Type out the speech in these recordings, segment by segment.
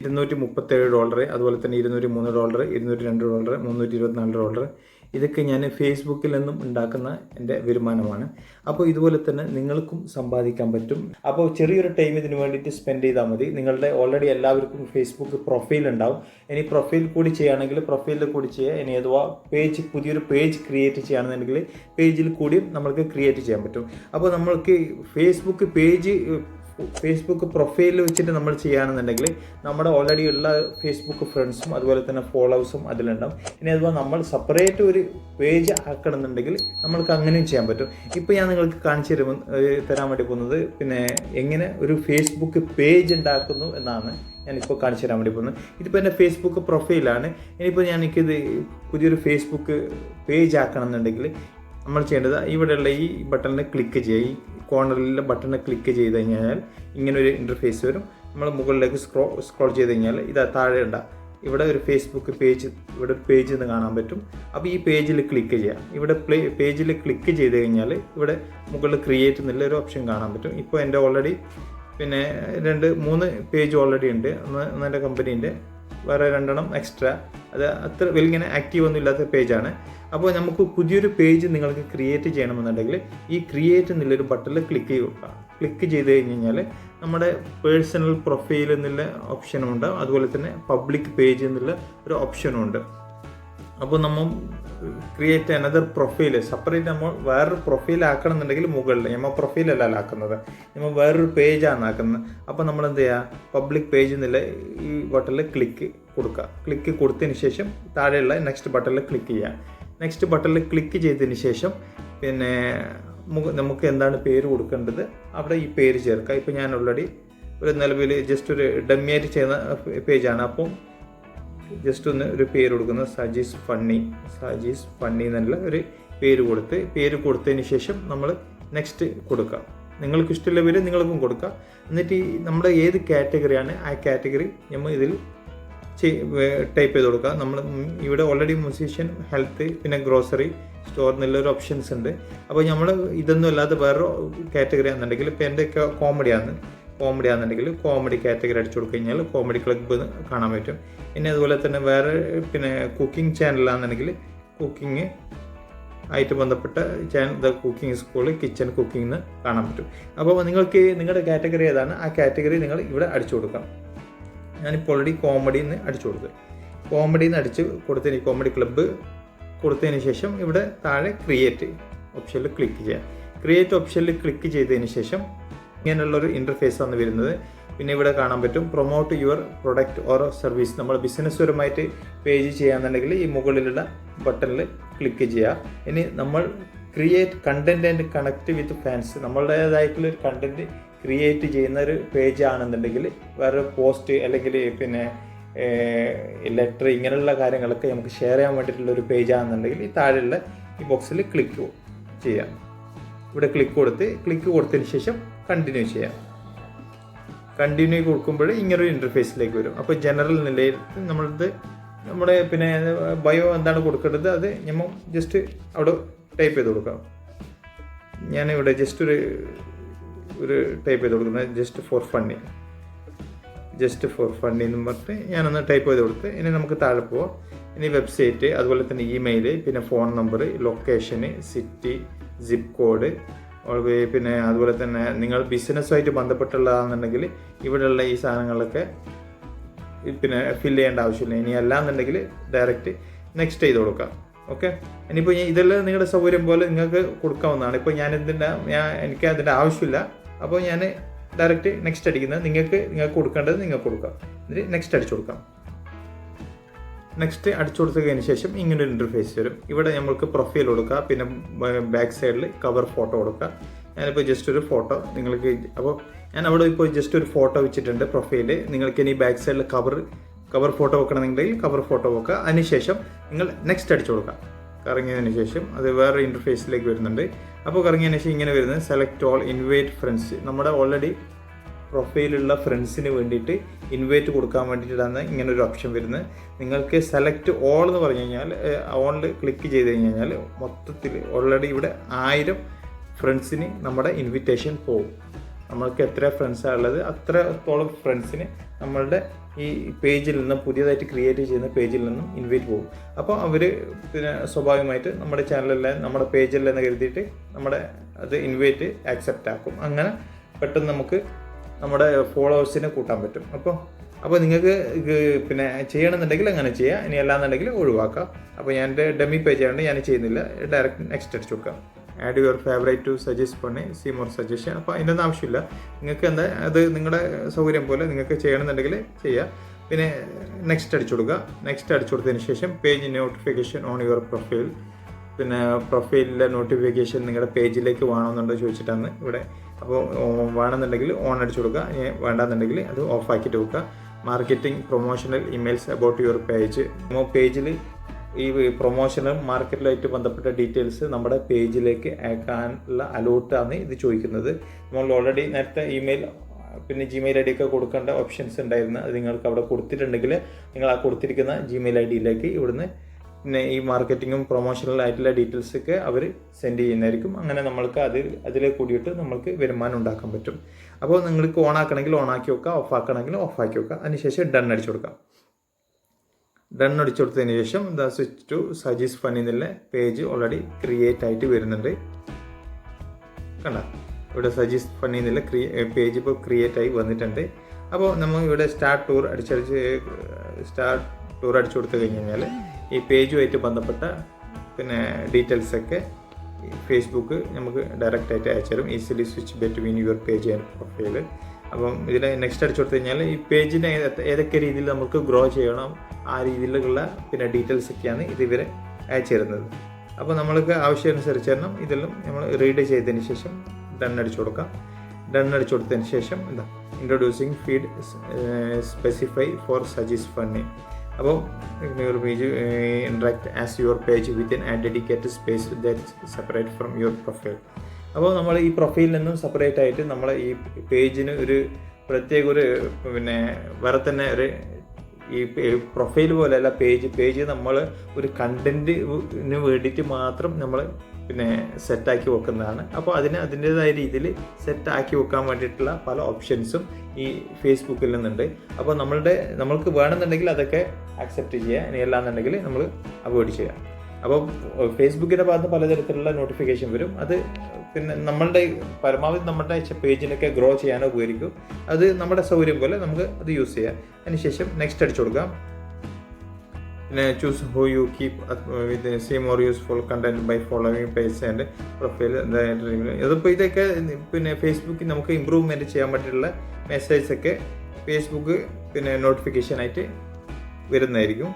ഇരുന്നൂറ്റി മുപ്പത്തേഴ് ഡോളർ അതുപോലെ തന്നെ ഇരുന്നൂറ്റി മൂന്ന് ഡോളർ ഇരുന്നൂറ്റി രണ്ട് ഡോളർ മുന്നൂറ്റി ഇരുപത്തിനാല് ഡോളർ ഇതൊക്കെ ഞാൻ ഫേസ്ബുക്കിൽ നിന്നും ഉണ്ടാക്കുന്ന എന്റെ വരുമാനമാണ്. അപ്പോൾ ഇതുപോലെ തന്നെ നിങ്ങൾക്കും സമ്പാദിക്കാൻ പറ്റും. അപ്പോൾ ചെറിയൊരു ടൈം ഇതിന് വേണ്ടിയിട്ട് സ്പെൻഡ് ചെയ്താൽ മതി. നിങ്ങളുടെ ഓൾറെഡി എല്ലാവർക്കും ഫേസ്ബുക്ക് പ്രൊഫൈൽ ഉണ്ടാവും. ഇനി പ്രൊഫൈൽ കൂടി ചെയ്യുകയാണെങ്കിൽ പ്രൊഫൈലിൽ കൂടി ചെയ്യുക. ഇനി അഥവാ പേജ് പുതിയൊരു പേജ് ക്രിയേറ്റ് ചെയ്യുകയാണെന്നുണ്ടെങ്കിൽ പേജിൽ കൂടി നമ്മൾക്ക് ക്രിയേറ്റ് ചെയ്യാൻ പറ്റും. അപ്പോൾ നമ്മൾക്ക് ഫേസ്ബുക്ക് പേജ് ഫേസ്ബുക്ക് പ്രൊഫൈലിൽ വെച്ചിട്ട് നമ്മൾ ചെയ്യുകയാണെന്നുണ്ടെങ്കിൽ നമ്മുടെ ഓൾറെഡി ഉള്ള ഫേസ്ബുക്ക് ഫ്രണ്ട്സും അതുപോലെ തന്നെ ഫോളോവേഴ്സും അതിലുണ്ടാവും. ഇനി അതുപോലെ നമ്മൾ സെപ്പറേറ്റ് ഒരു പേജ് ആക്കണമെന്നുണ്ടെങ്കിൽ നമ്മൾക്ക് അങ്ങനെയും ചെയ്യാൻ പറ്റും. ഇപ്പോൾ ഞാൻ നിങ്ങൾക്ക് കാണിച്ചു തരുമ്പോൾ തരാൻ വേണ്ടി പോകുന്നത് പിന്നെ എങ്ങനെ ഒരു ഫേസ്ബുക്ക് പേജ് ഉണ്ടാക്കുന്നു എന്നാണ് ഞാനിപ്പോൾ കാണിച്ചു തരാൻ വേണ്ടി പോകുന്നത്. ഇതിപ്പോൾ എന്റെ ഫേസ്ബുക്ക് പ്രൊഫൈലാണ് ഇനിയിപ്പോൾ ഞാൻ എനിക്കിത് പുതിയൊരു ഫേസ്ബുക്ക് പേജ് ആക്കണം എന്നുണ്ടെങ്കിൽ നമ്മൾ ചെയ്യേണ്ടത് ഇവിടെയുള്ള ഈ ബട്ടണിനെ ക്ലിക്ക് ചെയ്യുക. ഈ കോർണറിലെ ബട്ടണിനെ ക്ലിക്ക് ചെയ്ത് കഴിഞ്ഞാൽ ഇങ്ങനെ ഒരു ഇന്റർഫേസ് വരും. നമ്മൾ മുകളിലേക്ക് സ്ക്രോ സ്ക്രോൾ ചെയ്ത് കഴിഞ്ഞാൽ ഇതാ താഴെ ഉണ്ട. ഇവിടെ ഒരു ഫേസ്ബുക്ക് പേജ് ഇവിടെ പേജ് എന്ന് കാണാൻ പറ്റും. അപ്പോൾ ഈ പേജിൽ ക്ലിക്ക് ചെയ്യാം. ഇവിടെ പ്ലേ പേജിൽ ക്ലിക്ക് ചെയ്ത് കഴിഞ്ഞാൽ ഇവിടെ മുകളിൽ ക്രിയേറ്റ് എന്നുള്ള ഒരു ഓപ്ഷൻ കാണാൻ പറ്റും. ഇപ്പോൾ എന്റെ ഓൾറെഡി പിന്നെ രണ്ട് മൂന്ന് പേജ് ഓൾറെഡി ഉണ്ട്. ഒന്ന് എന്റെ കമ്പനീന്റെ വേറെ രണ്ടെണ്ണം എക്സ്ട്രാ അത് അത്ര വലിയ ആക്റ്റീവ് ഒന്നും ഇല്ലാത്ത പേജാണ് അപ്പോൾ നമുക്ക് പുതിയൊരു പേജ് നിങ്ങൾക്ക് ക്രിയേറ്റ് ചെയ്യണമെന്നുണ്ടെങ്കിൽ ഈ ക്രിയേറ്റ് എന്നുള്ളൊരു ബട്ടണിൽ ക്ലിക്ക് ചെയ്യുക ക്ലിക്ക് ചെയ്ത് കഴിഞ്ഞ് കഴിഞ്ഞാൽ നമ്മുടെ പേഴ്സണൽ പ്രൊഫൈൽ എന്നുള്ള ഓപ്ഷനും ഉണ്ട്. അതുപോലെ തന്നെ പബ്ലിക് പേജ് എന്നുള്ള ഒരു ഓപ്ഷനും ഉണ്ട്. അപ്പോൾ നമ്മൾ ക്രിയേറ്റ് അനദർ പ്രൊഫൈൽ സെപ്പറേറ്റ് നമ്മൾ വേറൊരു പ്രൊഫൈൽ ആക്കണമെന്നുണ്ടെങ്കിൽ മുകളിൽ നമ്മൾ പ്രൊഫൈലല്ല ആക്കുന്നത്. നമ്മൾ വേറൊരു പേജാണ് ആക്കുന്നത്. അപ്പോൾ നമ്മൾ എന്ത് ചെയ്യുക പബ്ലിക് പേജ് എന്നുള്ള ഈ ബട്ടണിൽ ക്ലിക്ക് കൊടുക്കുക. ക്ലിക്ക് കൊടുത്തതിന് ശേഷം താഴെയുള്ള നെക്സ്റ്റ് ബട്ടണിൽ ക്ലിക്ക് ചെയ്യുക. നെക്സ്റ്റ് ബട്ടണിൽ ക്ലിക്ക് ചെയ്തതിന് ശേഷം പിന്നെ നമുക്ക് എന്താണ് പേര് കൊടുക്കേണ്ടത്? അവിടെ ഈ പേര് ചേർക്കുക. ഇപ്പോൾ ഞാൻ ഓൾറെഡി ഒരു നിലവിൽ ജസ്റ്റ് ഒരു ഡമ്മിയായിട്ട് ചെയ്യുന്ന പേജാണ് അപ്പം ജസ്റ്റ് ഒന്ന് ഒരു പേര് കൊടുക്കുന്നത് സജീസ് ഫണ്ണി സജീസ് ഫണ്ണി എന്നുള്ള ഒരു പേര് കൊടുത്ത് പേര് കൊടുത്തതിന് ശേഷം നമ്മൾ നെക്സ്റ്റ് കൊടുക്കുക നിങ്ങൾക്ക് ഇഷ്ടമുള്ള പേര് നിങ്ങൾക്കും കൊടുക്കുക എന്നിട്ട് ഈ നമ്മുടെ ഏത് കാറ്റഗറിയാണ് ആ കാറ്റഗറി നമ്മൾ ഇതിൽ ടൈപ്പ് ചെയ്ത് കൊടുക്കുക നമ്മൾ ഇവിടെ ഓൾറെഡി മ്യൂസീഷ്യൻ ഹെൽത്ത് പിന്നെ ഗ്രോസറി സ്റ്റോർ എന്നുള്ളൊരു ഓപ്ഷൻസ് ഉണ്ട്. അപ്പോൾ നമ്മൾ ഇതൊന്നും അല്ലാതെ വേറെ കാറ്റഗറി ആണെന്നുണ്ടെങ്കിൽ ഇപ്പോൾ എന്റെ കോമഡി ആണ് കോമഡി ആണെന്നുണ്ടെങ്കിൽ കോമഡി കാറ്റഗറി അടിച്ചു കൊടുത്തു കഴിഞ്ഞാൽ കോമഡി ക്ലബ്ബ് കാണാൻ പറ്റും. പിന്നെ അതുപോലെ തന്നെ വേറെ പിന്നെ കുക്കിംഗ് ചാനലാണെന്നുണ്ടെങ്കിൽ കുക്കിംഗ് ആയിട്ട് ബന്ധപ്പെട്ട channel the cooking school kitchen cooking എന്ന് കാണാൻ പറ്റും. അപ്പോൾ നിങ്ങൾക്ക് നിങ്ങളുടെ കാറ്റഗറി ഏതാണ്? ആ കാറ്റഗറി നിങ്ങൾ ഇവിടെ അടിച്ചു കൊടുക്കാം ഞാനിപ്പോൾ ഓൾറെഡി കോമഡി എന്ന് അടിച്ചു കൊടുത്തു. കോമഡി എന്ന് അടിച്ച് കൊടുത്തതിന് കോമഡി ക്ലബ്ബ് കൊടുത്തതിന് ശേഷം ഇവിടെ താഴെ ക്രിയേറ്റ് ഓപ്ഷനിൽ ക്ലിക്ക് ചെയ്യാം. ക്രിയേറ്റ് ഓപ്ഷനിൽ ക്ലിക്ക് ചെയ്തതിന് ശേഷം ഇങ്ങനെയുള്ളൊരു ഇന്റർഫേസ് ആണ് വരുന്നത്. പിന്നെ ഇവിടെ കാണാൻ പറ്റും promote your product or service നമ്മൾ ബിസിനസ് പരമായിട്ട് പേജ് ചെയ്യാന്നുണ്ടെങ്കിൽ ഈ മുകളിലുള്ള ബട്ടണിൽ ക്ലിക്ക് ചെയ്യുക. ഇനി നമ്മൾ create content and connect with fans നമ്മളുടേതായിട്ടുള്ള ഒരു കണ്ടന്റ് ക്രിയേറ്റ് ചെയ്യുന്ന ഒരു പേജ് ആണെന്നുണ്ടെങ്കിൽ വേറെ പോസ്റ്റ് അല്ലെങ്കിൽ പിന്നെ ലെറ്റർ ഇങ്ങനെയുള്ള കാര്യങ്ങളൊക്കെ നമുക്ക് ഷെയർ ചെയ്യാൻ വേണ്ടിയിട്ടുള്ള ഒരു പേജ് ആണെന്നുണ്ടെങ്കിൽ ഈ താഴെയുള്ള ഈ ബോക്സിൽ ക്ലിക്ക് ചെയ്യാം ഇവിടെ ക്ലിക്ക് കൊടുത്ത് ക്ലിക്ക് കൊടുത്തതിന് ശേഷം കണ്ടിന്യൂ ചെയ്യാം. കണ്ടിന്യൂ കൊടുക്കുമ്പോൾ ഇങ്ങനൊരു ഇന്റർഫേസിലേക്ക് വരും. അപ്പോൾ ജനറൽ നിലയിൽ നമ്മളത് നമ്മുടെ പിന്നെ ബയോ എന്താണ് കൊടുക്കേണ്ടത് അത് നമ്മൾ ജസ്റ്റ് അവിടെ ടൈപ്പ് ചെയ്ത് കൊടുക്കാം. ഞാൻ ഇവിടെ ജസ്റ്റ് ഒരു ഒരു ടൈപ്പ് ചെയ്ത് കൊടുക്കുന്നത് just for funny just for funny എന്ന് പറഞ്ഞിട്ട് ഞാനൊന്ന് ടൈപ്പ് ചെയ്ത് കൊടുത്ത് ഇനി നമുക്ക് താഴെ പോവാം. ഇനി വെബ്സൈറ്റ് അതുപോലെ തന്നെ ഇമെയിൽ പിന്നെ ഫോൺ നമ്പർ ലൊക്കേഷന് സിറ്റി സിപ്പ് കോഡ് പിന്നെ അതുപോലെ തന്നെ നിങ്ങൾ ബിസിനസ്സുമായിട്ട് ബന്ധപ്പെട്ടുള്ളതാണെന്നുണ്ടെങ്കിൽ ഇവിടെയുള്ള ഈ സാധനങ്ങളൊക്കെ പിന്നെ ഫില്ല് ചെയ്യേണ്ട ആവശ്യമില്ല. ഇനി അല്ലാന്നുണ്ടെങ്കിൽ ഡയറക്റ്റ് നെക്സ്റ്റ് ചെയ്ത് കൊടുക്കാം. ഓക്കെ ഇനിയിപ്പോൾ ഇതെല്ലാം നിങ്ങളുടെ സൗകര്യം പോലെ നിങ്ങൾക്ക് കൊടുക്കാവുന്നതാണ്. ഇപ്പോൾ ഞാൻ ഇതിന്റെ ഞാൻ എനിക്ക് അതിന്റെ ആവശ്യമില്ല. അപ്പോൾ ഞാൻ ഡയറക്റ്റ് നെക്സ്റ്റ് അടിക്കുന്നത് നിങ്ങൾക്ക് നിങ്ങൾക്ക് കൊടുക്കേണ്ടത് നിങ്ങൾക്ക് കൊടുക്കാം. എന്നിട്ട് നെക്സ്റ്റ് അടിച്ചു കൊടുക്കാം. നെക്സ്റ്റ് അടിച്ചു കൊടുത്തതിന് ശേഷം ഇങ്ങനെ ഒരു ഇന്റർഫേസ് വരും. ഇവിടെ നമ്മൾക്ക് പ്രൊഫൈൽ കൊടുക്കുക പിന്നെ ബാക്ക് സൈഡിൽ കവർ ഫോട്ടോ കൊടുക്കുക ഞാനിപ്പോൾ ജസ്റ്റ് ഒരു ഫോട്ടോ നിങ്ങൾക്ക് അപ്പോൾ ഞാൻ അവിടെ ഇപ്പോൾ ജസ്റ്റ് ഒരു ഫോട്ടോ വെച്ചിട്ടുണ്ട് പ്രൊഫൈൽ നിങ്ങൾക്ക് ഇനി ബാക്ക് സൈഡിൽ കവർ കവർ ഫോട്ടോ വെക്കണമെന്നുണ്ടെങ്കിൽ കവർ ഫോട്ടോ വെക്കുക. അതിനുശേഷം നിങ്ങൾ നെക്സ്റ്റ് അടിച്ചു കൊടുക്കുക കറങ്ങിയതിന് ശേഷം അത് വേറെ ഇന്റർഫേസിലേക്ക് വരുന്നുണ്ട്. അപ്പോൾ കറങ്ങിയതിന് ശേഷം ഇങ്ങനെ വരുന്നത് സെലക്ട് ഓൾ ഇൻവൈറ്റ് ഫ്രണ്ട്സ് നമ്മുടെ ഓൾറെഡി പ്രൊഫൈലുള്ള ഫ്രണ്ട്സിന് വേണ്ടിയിട്ട് ഇൻവൈറ്റ് കൊടുക്കാൻ വേണ്ടിയിട്ടാണ് ഇങ്ങനെ ഒരു ഓപ്ഷൻ വരുന്നത്. നിങ്ങൾക്ക് സെലക്ട് ഓൾ എന്ന് പറഞ്ഞു കഴിഞ്ഞാൽ ഓണിൽ ക്ലിക്ക് ചെയ്ത് കഴിഞ്ഞ് കഴിഞ്ഞാൽ മൊത്തത്തിൽ ഓൾറെഡി ഇവിടെ ആയിരം ഫ്രണ്ട്സിന് നമ്മുടെ ഇൻവിറ്റേഷൻ പോകും. നമ്മൾക്ക് എത്ര ഫ്രണ്ട്സാണ് ഉള്ളത് അത്രത്തോളം ഫ്രണ്ട്സിന് നമ്മളുടെ ഈ പേജിൽ നിന്നും പുതിയതായിട്ട് ക്രിയേറ്റ് ചെയ്യുന്ന പേജിൽ നിന്നും ഇൻവൈറ്റ് പോകും. അപ്പോൾ അവർ പിന്നെ സ്വാഭാവികമായിട്ട് നമ്മുടെ ചാനലിലെ നമ്മുടെ പേജല്ല എന്ന് കരുതിയിട്ട് നമ്മുടെ അത് ഇൻവൈറ്റ് ആക്സെപ്റ്റ് ആക്കും. അങ്ങനെ പെട്ടെന്ന് നമുക്ക് നമ്മുടെ ഫോളോവേഴ്സിനെ കൂട്ടാൻ പറ്റും. അപ്പോൾ അപ്പോൾ നിങ്ങൾക്ക് പിന്നെ ചെയ്യണമെന്നുണ്ടെങ്കിൽ അങ്ങനെ ചെയ്യാം. ഇനി അല്ലാന്നുണ്ടെങ്കിൽ ഒഴിവാക്കാം. അപ്പോൾ ഞാൻ എന്റെ ഡെമി പേജ് ആയതുകൊണ്ട് ഞാൻ ചെയ്യുന്നില്ല. ഡയറക്റ്റ് നെക്സ്റ്റ് അടിച്ച് കൊടുക്കാം. Add your favourite to suggest പണി സി മോർ സജഷൻ അപ്പോൾ അതിന്റെ ഒന്നും ആവശ്യമില്ല. നിങ്ങൾക്ക് എന്താ അത് നിങ്ങളുടെ സൗകര്യം പോലെ നിങ്ങൾക്ക് ചെയ്യണമെന്നുണ്ടെങ്കിൽ ചെയ്യാം. പിന്നെ നെക്സ്റ്റ് അടിച്ചു കൊടുക്കുക. നെക്സ്റ്റ് അടിച്ചു കൊടുത്തതിന് ശേഷം page notification on your profile പിന്നെ പ്രൊഫൈലിലെ നോട്ടിഫിക്കേഷൻ നിങ്ങളുടെ പേജിലേക്ക് വേണമെന്നുണ്ടോ ചോദിച്ചിട്ടാണ് ഇവിടെ അപ്പോൾ വേണമെന്നുണ്ടെങ്കിൽ ഓൺ അടിച്ചു കൊടുക്കുക. വേണ്ടാന്നുണ്ടെങ്കിൽ അത് ഓഫ് ആക്കിയിട്ട് വെക്കുക. Marketing promotional emails about your page നമ്മൾ പേജിൽ ഈ പ്രൊമോഷനും മാർക്കറ്റിലായിട്ട് ബന്ധപ്പെട്ട ഡീറ്റെയിൽസ് നമ്മുടെ പേജിലേക്ക് അയക്കാനുള്ള അലോട്ടാണ് ഇത് ചോദിക്കുന്നത്. നമ്മൾ ഓൾറെഡി നേരത്തെ ഇമെയിൽ പിന്നെ ജിമെയിൽ ഐ ഡി ഒക്കെ കൊടുക്കേണ്ട ഓപ്ഷൻസ് ഉണ്ടായിരുന്നു. അത് നിങ്ങൾക്ക് അവിടെ കൊടുത്തിട്ടുണ്ടെങ്കിൽ നിങ്ങൾ ആ കൊടുത്തിരിക്കുന്ന ജിമെയിൽ ഐ ഡിയിലേക്ക് ഇവിടുന്ന് പിന്നെ ഈ മാർക്കറ്റിങ്ങും പ്രൊമോഷണൽ ആയിട്ടുള്ള ഡീറ്റെയിൽസ് ഒക്കെ അവർ സെൻഡ് ചെയ്യുന്നതായിരിക്കും. അങ്ങനെ നമ്മൾക്ക് അതിൽ അതിൽ കൂടിയിട്ട് നമ്മൾക്ക് വരുമാനം ഉണ്ടാക്കാൻ പറ്റും. അപ്പോൾ നിങ്ങൾക്ക് ഓൺ ആക്കണമെങ്കിൽ ഓൺ ആക്കി വെക്കുക ഓഫ് ആക്കണമെങ്കിൽ ഓഫ് ആക്കി വെക്കുക അതിനുശേഷം ഡൺ അടിച്ചു കൊടുക്കാം. ഡൺ അടിച്ചു കൊടുത്തതിന് ശേഷം ദ സ്വിച്ച് ടു സജീസ് ഫൺ എന്നുള്ള പേജ് ഓൾറെഡി ക്രിയേറ്റ് ആയിട്ട് വരുന്നുണ്ട്. കണ്ട? ഇവിടെ സജീസ് ഫണി എന്നുള്ള ക്രിയേ പേജ് ഇപ്പോൾ ക്രിയേറ്റ് ആയി വന്നിട്ടുണ്ട്. അപ്പോൾ നമ്മൾ ഇവിടെ സ്റ്റാർട്ട് ടൂർ അടിച്ചടിച്ച് സ്റ്റാർട്ട് ടൂർ അടിച്ചു കൊടുത്തു കഴിഞ്ഞ് കഴിഞ്ഞാൽ ഈ പേജുമായിട്ട് ബന്ധപ്പെട്ട പിന്നെ ഡീറ്റെയിൽസൊക്കെ ഫേസ്ബുക്ക് നമുക്ക് ഡയറക്റ്റ് ആയിട്ട് അയച്ചു തരും easily switch between your page and profile അപ്പം ഇതിൽ നെക്സ്റ്റ് അടിച്ചു കൊടുത്തു കഴിഞ്ഞാൽ ഈ പേജിനെ ഏത- ഏതൊക്കെ രീതിയിൽ നമുക്ക് ഗ്രോ ചെയ്യണം ആ രീതിയിലുള്ള പിന്നെ ഡീറ്റെയിൽസ് ഒക്കെയാണ് ഇത് ഇവരെ അയച്ചു തരുന്നത് അപ്പോൾ നമ്മൾക്ക് ആവശ്യമനുസരിച്ച് തന്നെ ഇതെല്ലാം നമ്മൾ റീഡ് ചെയ്തതിന് ശേഷം ഡൺ അടിച്ചു കൊടുക്കാം. ഡൺ അടിച്ചു കൊടുത്തതിന് ശേഷം എന്താ? Introducing feed specify for Saji's funny അപ്പോൾ your page interact as your page within a dedicated space that separate from your profile അപ്പോൾ നമ്മൾ ഈ പ്രൊഫൈലിൽ നിന്നും സെപ്പറേറ്റ് ആയിട്ട് നമ്മൾ ഈ പേജിന് ഒരു പ്രത്യേക ഒരു പിന്നെ വേറെ തന്നെ ഒരു ഈ പ്രൊഫൈൽ പോലെയല്ല പേജ് പേജ് നമ്മൾ ഒരു കണ്ടന്റിന് വേണ്ടിയിട്ട് മാത്രം നമ്മൾ പിന്നെ സെറ്റാക്കി വെക്കുന്നതാണ്. അപ്പോൾ അതിന് അതിന്റെതായ രീതിയിൽ സെറ്റാക്കി വെക്കാൻ വേണ്ടിയിട്ടുള്ള പല ഓപ്ഷൻസും ഈ ഫേസ്ബുക്കിൽ നിന്നുണ്ട്. അപ്പോൾ നമ്മളുടെ നമ്മൾക്ക് വേണമെന്നുണ്ടെങ്കിൽ അതൊക്കെ അക്സെപ്റ്റ് ചെയ്യുക. ഇനി അല്ലാന്നുണ്ടെങ്കിൽ നമ്മൾ അവോയ്ഡ് ചെയ്യാം അപ്പോൾ ഫേസ്ബുക്കിന്റെ ഭാഗത്ത് പലതരത്തിലുള്ള നോട്ടിഫിക്കേഷൻ വരും. അത് പിന്നെ നമ്മളുടെ പരമാവധി നമ്മുടെ പേജിനൊക്കെ ഗ്രോ ചെയ്യാനോ ഉപകരിക്കും. അത് നമ്മുടെ സൗകര്യം പോലെ നമുക്ക് അത് യൂസ് ചെയ്യാം. അതിനുശേഷം നെക്സ്റ്റ് അടിച്ചു കൊടുക്കാം. പിന്നെ choose who you keep with see more useful content by following page and profile ഇതിപ്പോൾ ഇതൊക്കെ പിന്നെ ഫേസ്ബുക്കിൽ നമുക്ക് ഇമ്പ്രൂവ്മെന്റ് ചെയ്യാൻ പറ്റിയുള്ള മെസ്സേജ് ഒക്കെ ഫേസ്ബുക്ക് പിന്നെ നോട്ടിഫിക്കേഷൻ ആയിട്ട് വരുന്നതായിരിക്കും.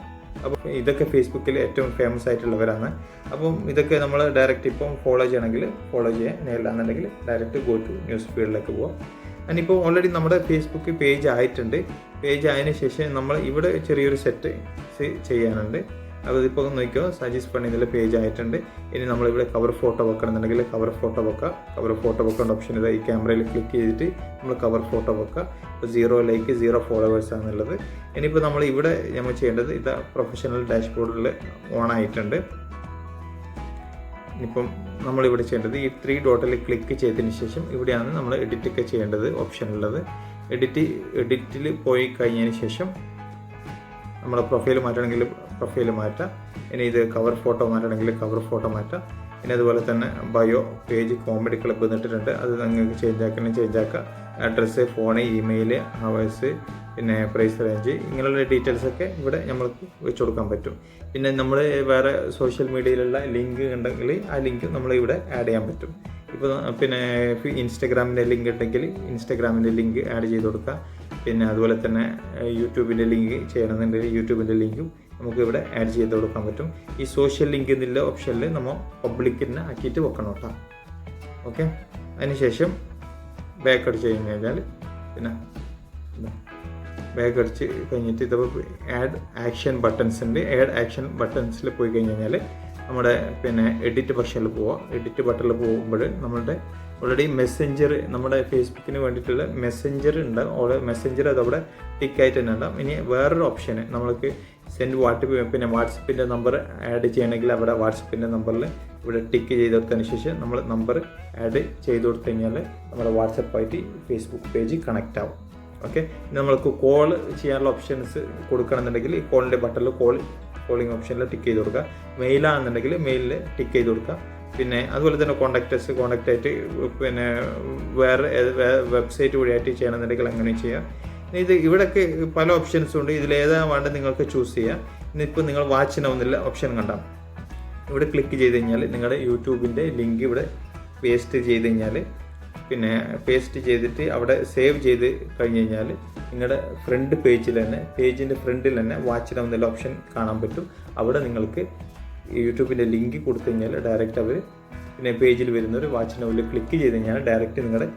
അപ്പോൾ ഇതൊക്കെ ഫേസ്ബുക്കിൽ ഏറ്റവും ഫേമസ് ആയിട്ടുള്ളവരാണ്. അപ്പം ഇതൊക്കെ നമ്മൾ ഡയറക്റ്റ് ഇപ്പം ഫോളോ ചെയ്യണമെങ്കിൽ ഫോളോ ചെയ്യാൻ നേരിടാന്നുണ്ടെങ്കിൽ ഡയറക്റ്റ് ഗോ ടു ന്യൂസ് ഫീഡിലേക്ക് പോകാം അതിനിപ്പോൾ ഓൾറെഡി നമ്മുടെ ഫേസ്ബുക്ക് പേജ് ആയിട്ടുണ്ട്. പേജ് ആയതിനു ശേഷം നമ്മൾ ഇവിടെ ചെറിയൊരു സെറ്റ് ചെയ്യാനുണ്ട്. അപ്പോൾ ഇതിപ്പോൾ നോക്കിയോ സജീസ് പണി ഇതിൽ പേജ് ആയിട്ടുണ്ട്. ഇനി നമ്മളിവിടെ കവർ ഫോട്ടോ വെക്കണമെന്നുണ്ടെങ്കിൽ കവർ ഫോട്ടോ വെക്കുക കവർ ഫോട്ടോ വെക്കേണ്ട ഓപ്ഷൻ ഇത്. ഈ ക്യാമറയിൽ ക്ലിക്ക് ചെയ്തിട്ട് നമ്മൾ കവർ ഫോട്ടോ വെക്കുക ഇപ്പോൾ സീറോ ലൈക്ക് സീറോ ഫോളോവേഴ്സ് ആണെന്നുള്ളത് ഇനിയിപ്പോൾ നമ്മൾ ഇവിടെ നമ്മൾ ചെയ്യേണ്ടത് ഇത് പ്രൊഫഷണൽ ഡാഷ്ബോർഡിൽ ഓൺ ആയിട്ടുണ്ട്. ഇപ്പം നമ്മളിവിടെ ചെയ്യേണ്ടത് ഈ ത്രീ ഡോട്ടിൽ ക്ലിക്ക് ചെയ്തതിന് ശേഷം ഇവിടെയാണ് നമ്മൾ എഡിറ്റ് ഒക്കെ ചെയ്യേണ്ടത് ഓപ്ഷൻ ഉള്ളത്. എഡിറ്റ് എഡിറ്റിൽ പോയി കഴിഞ്ഞതിന് ശേഷം നമ്മുടെ പ്രൊഫൈൽ മാറ്റണമെങ്കിൽ പ്രൊഫൈൽ മാറ്റാം ഇനി ഇത് കവർ ഫോട്ടോ മാറ്റണമെങ്കിൽ കവർ ഫോട്ടോ മാറ്റാം ഇനി അതുപോലെ തന്നെ ബയോ പേജ് കോമഡി ക്ലബ്ബ് എന്നിട്ടിട്ടുണ്ട് അത് നിങ്ങൾക്ക് ചേഞ്ച് ആക്കണം ചേഞ്ച് ആക്കാം അഡ്രസ്സ് ഫോണ് ഇമെയിൽ ഹവേഴ്സ് പിന്നെ പ്രൈസ് റേഞ്ച് ഇങ്ങനെയുള്ള ഡീറ്റെയിൽസ് ഒക്കെ ഇവിടെ നമ്മൾക്ക് വെച്ച് കൊടുക്കാൻ പറ്റും. പിന്നെ നമ്മൾ വേറെ സോഷ്യൽ മീഡിയയിലുള്ള ലിങ്ക് ഉണ്ടെങ്കിൽ ആ ലിങ്ക് നമ്മൾ ഇവിടെ ആഡ് ചെയ്യാൻ പറ്റും. ഇപ്പോൾ പിന്നെ ഇൻസ്റ്റഗ്രാമിന്റെ ലിങ്ക് ഉണ്ടെങ്കിൽ ഇൻസ്റ്റഗ്രാമിന്റെ ലിങ്ക് ആഡ് ചെയ്ത് കൊടുക്കുക പിന്നെ അതുപോലെ തന്നെ യൂട്യൂബിന്റെ ലിങ്ക് ചെയ്യണമെന്നുണ്ടെങ്കിൽ യൂട്യൂബിന്റെ ലിങ്കും നമുക്ക് ഇവിടെ ആഡ് ചെയ്ത് കൊടുക്കാൻ പറ്റും. ഈ സോഷ്യൽ ലിങ്ക് എന്നുള്ള ഓപ്ഷനിൽ നമ്മൾ പബ്ലിക്കിനെ ആക്കിയിട്ട് വെക്കണം കേട്ടോ ഓക്കെ അതിനുശേഷം ബാക്ക് അടിച്ച് കഴിഞ്ഞ് കഴിഞ്ഞാൽ പിന്നെ ബാക്ക് അടിച്ച് കഴിഞ്ഞിട്ട് ഇതിപ്പോൾ ആഡ് ആക്ഷൻ ബട്ടൺസ് ഉണ്ട് ആഡ് ആക്ഷൻ ബട്ടൺസിൽ പോയി കഴിഞ്ഞ് കഴിഞ്ഞാൽ നമ്മുടെ പിന്നെ എഡിറ്റ് ബട്ടണിൽ പോവുക എഡിറ്റ് ബട്ടണിൽ പോകുമ്പോൾ നമ്മളുടെ ഓൾറെഡി മെസ്സഞ്ചർ നമ്മുടെ ഫേസ്ബുക്കിന് വേണ്ടിയിട്ടുള്ള മെസ്സഞ്ചർ ഉണ്ട്. ഓൾ മെസ്സഞ്ചർ അതവിടെ ടിക്കായിട്ട് തന്നെ ഉണ്ടാവും. ഇനി വേറൊരു ഓപ്ഷന് നമ്മൾക്ക് സെൻഡ് വാട്സപ്പ് പിന്നെ വാട്സപ്പിന്റെ നമ്പർ ആഡ് ചെയ്യണമെങ്കിൽ അവിടെ വാട്സപ്പിന്റെ നമ്പറിൽ ഇവിടെ ടിക്ക് ചെയ്ത് കൊടുത്തതിന് ശേഷം നമ്മൾ നമ്പർ ആഡ് ചെയ്ത് കൊടുത്തു കഴിഞ്ഞാൽ നമ്മുടെ വാട്സപ്പായിട്ട് ഫേസ്ബുക്ക് പേജ് കണക്റ്റ് ആവും. ഓക്കെ നമ്മൾക്ക് കോൾ ചെയ്യാനുള്ള ഓപ്ഷൻസ് കൊടുക്കണമെന്നുണ്ടെങ്കിൽ ഈ കോളിന്റെ ബട്ടണിൽ കോൾ കോളിംഗ് ഓപ്ഷനിൽ ടിക്ക് ചെയ്ത് കൊടുക്കുക. മെയിലാണെന്നുണ്ടെങ്കിൽ മെയിലിൽ ടിക്ക് ചെയ്ത് കൊടുക്കുക. പിന്നെ അതുപോലെ തന്നെ കോൺടാക്റ്റേഴ്സ് കോണ്ടാക്ട് ആയിട്ട് പിന്നെ വേറെ വെബ്സൈറ്റ് വഴിയായിട്ട് ചെയ്യണമെന്നുണ്ടെങ്കിൽ അങ്ങനെ ചെയ്യാം ഇത് ഇവിടെയൊക്കെ പല ഓപ്ഷൻസും ഉണ്ട്. ഇതിലേതാ വേണ്ടത് നിങ്ങൾക്ക് ചൂസ് ചെയ്യാം ഇന്നിപ്പോൾ നിങ്ങൾ വാച്ച് നൗന്നില്ല ഓപ്ഷൻ കണ്ടാം ഇവിടെ ക്ലിക്ക് ചെയ്ത് കഴിഞ്ഞാൽ നിങ്ങളുടെ യൂട്യൂബിന്റെ ലിങ്ക് ഇവിടെ പേസ്റ്റ് ചെയ്ത് കഴിഞ്ഞാൽ പിന്നെ പേസ്റ്റ് ചെയ്തിട്ട് അവിടെ സേവ് ചെയ്ത് കഴിഞ്ഞ് കഴിഞ്ഞാൽ നിങ്ങളുടെ ഫ്രണ്ട് പേജിൽ തന്നെ പേജിന്റെ ഫ്രണ്ടിൽ തന്നെ വാച്ച് ഡൗൺ എന്നുള്ള ഓപ്ഷൻ കാണാൻ പറ്റും. അവിടെ നിങ്ങൾക്ക് യൂട്യൂബിന്റെ ലിങ്ക് കൊടുത്തു കഴിഞ്ഞാൽ ഡയറക്റ്റ് അവർ പിന്നെ പേജിൽ വരുന്നവർ വാച്ച് ഡൗണിൽ ക്ലിക്ക് ചെയ്ത് കഴിഞ്ഞാൽ ഡയറക്റ്റ് നിങ്ങളുടെ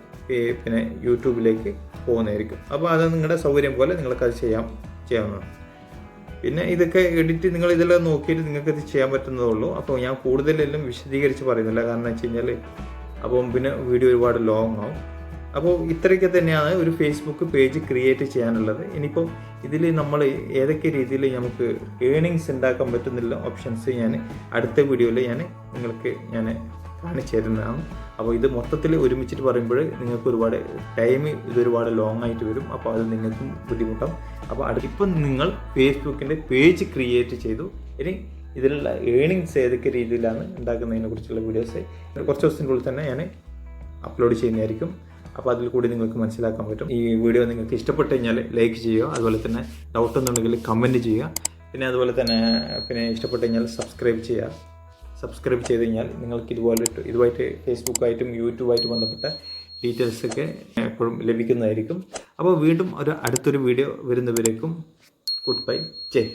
പിന്നെ യൂട്യൂബിലേക്ക് പോകുന്നതായിരിക്കും. അപ്പോൾ അത് നിങ്ങളുടെ സൗകര്യം പോലെ നിങ്ങൾക്കത് ചെയ്യാം ചെയ്യാവുന്നതാണ്. പിന്നെ ഇതൊക്കെ എഡിറ്റ് നിങ്ങൾ ഇതെല്ലാം നോക്കിയിട്ട് നിങ്ങൾക്ക് ഇത് ചെയ്യാൻ പറ്റുന്നതേ ഉള്ളൂ. അപ്പോൾ ഞാൻ കൂടുതലെല്ലാം വിശദീകരിച്ച് പറയുന്നില്ല. കാരണം വെച്ച് കഴിഞ്ഞാൽ അപ്പം പിന്നെ വീഡിയോ ഒരുപാട് ലോങ് ആവും. അപ്പോൾ ഇത്രയൊക്കെ തന്നെയാണ് ഒരു ഫേസ്ബുക്ക് പേജ് ക്രിയേറ്റ് ചെയ്യാനുള്ളത്. ഇനിയിപ്പോൾ ഇതിൽ നമ്മൾ ഏതൊക്കെ രീതിയിൽ നമുക്ക് ഏണിങ്സ് ഉണ്ടാക്കാൻ പറ്റുന്നില്ല ഓപ്ഷൻസ് ഞാൻ അടുത്ത വീഡിയോയിൽ ഞാൻ നിങ്ങൾക്ക് ഞാൻ കാണിച്ചു തരുന്നതാണ്. അപ്പോൾ ഇത് മൊത്തത്തിൽ ഒരുമിച്ചിട്ട് പറയുമ്പോൾ നിങ്ങൾക്ക് ഒരുപാട് ടൈം ഇതൊരുപാട് ലോങ് ആയിട്ട് വരും. അപ്പോൾ അത് നിങ്ങൾക്കും ബുദ്ധിമുട്ടാവും. അപ്പോൾ അടുത്ത് ഇപ്പം നിങ്ങൾ ഫേസ്ബുക്കിന്റെ പേജ് ക്രിയേറ്റ് ചെയ്തു. ഇനി ഇതിലുള്ള ഏണിങ്സ് ഏതൊക്കെ രീതിയിലാണ് ഉണ്ടാക്കുന്നതിനെ കുറിച്ചുള്ള വീഡിയോസ് കുറച്ച് ദിവസത്തിനുള്ളിൽ തന്നെ ഞാൻ അപ്ലോഡ് ചെയ്യുന്നതായിരിക്കും. അപ്പോൾ അതിൽ കൂടി നിങ്ങൾക്ക് മനസ്സിലാക്കാൻ പറ്റും. ഈ വീഡിയോ നിങ്ങൾക്ക് ഇഷ്ടപ്പെട്ട് കഴിഞ്ഞാൽ ലൈക്ക് ചെയ്യുക അതുപോലെ തന്നെ ഡൗട്ട് ഒന്നുണ്ടെങ്കിൽ കമന്റ് ചെയ്യുക. പിന്നെ അതുപോലെ തന്നെ പിന്നെ ഇഷ്ടപ്പെട്ട് കഴിഞ്ഞാൽ സബ്സ്ക്രൈബ് ചെയ്യുക. സബ്സ്ക്രൈബ് ചെയ്ത് കഴിഞ്ഞാൽ നിങ്ങൾക്ക് ഇതുപോലെ ഇതുമായിട്ട് ഫേസ്ബുക്കായിട്ടും യൂട്യൂബായിട്ട് ബന്ധപ്പെട്ട ഡീറ്റെയിൽസൊക്കെ എപ്പോഴും ലഭിക്കുന്നതായിരിക്കും. അപ്പോൾ വീണ്ടും ഒരു അടുത്തൊരു വീഡിയോ വരുന്നവരേക്കും ഗുഡ് ബൈ ജയ്